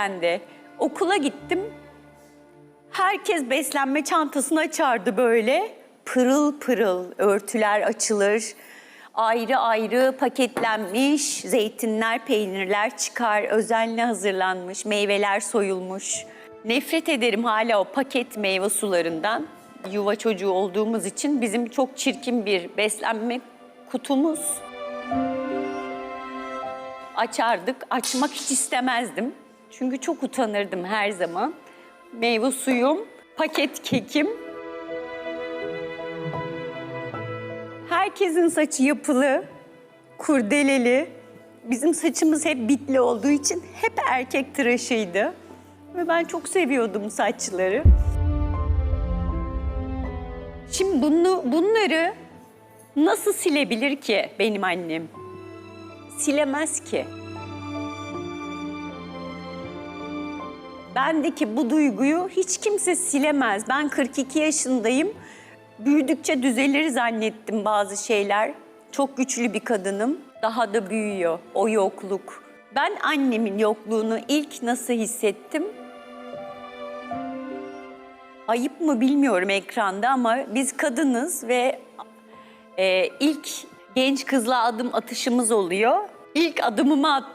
Ben de okula gittim. Herkes beslenme çantasını açardı böyle. Pırıl pırıl örtüler açılır. Ayrı ayrı paketlenmiş zeytinler, peynirler çıkar. Özenle hazırlanmış, meyveler soyulmuş. Nefret ederim hala o paket meyve sularından. Yuva çocuğu olduğumuz için bizim çok çirkin bir beslenme kutumuz açardık. Açmak hiç istemezdim. Çünkü çok utanırdım her zaman. Meyve suyum, paket kekim. Herkesin saçı yapılı, kurdeleli. Bizim saçımız hep bitli olduğu için hep erkek tıraşıydı. Ve ben çok seviyordum saçları. Şimdi bunu, bunları nasıl silebilir ki benim annem? silemez ki. Bendeki bu duyguyu hiç kimse silemez. Ben 42 yaşındayım. Büyüdükçe düzelir zannettim bazı şeyler. Çok güçlü bir kadınım. Daha da büyüyor o yokluk. Ben annemin yokluğunu ilk nasıl hissettim? Ayıp mı bilmiyorum ekranda ama biz kadınız ve e, ilk genç kızla adım atışımız oluyor. İlk adımımı attım.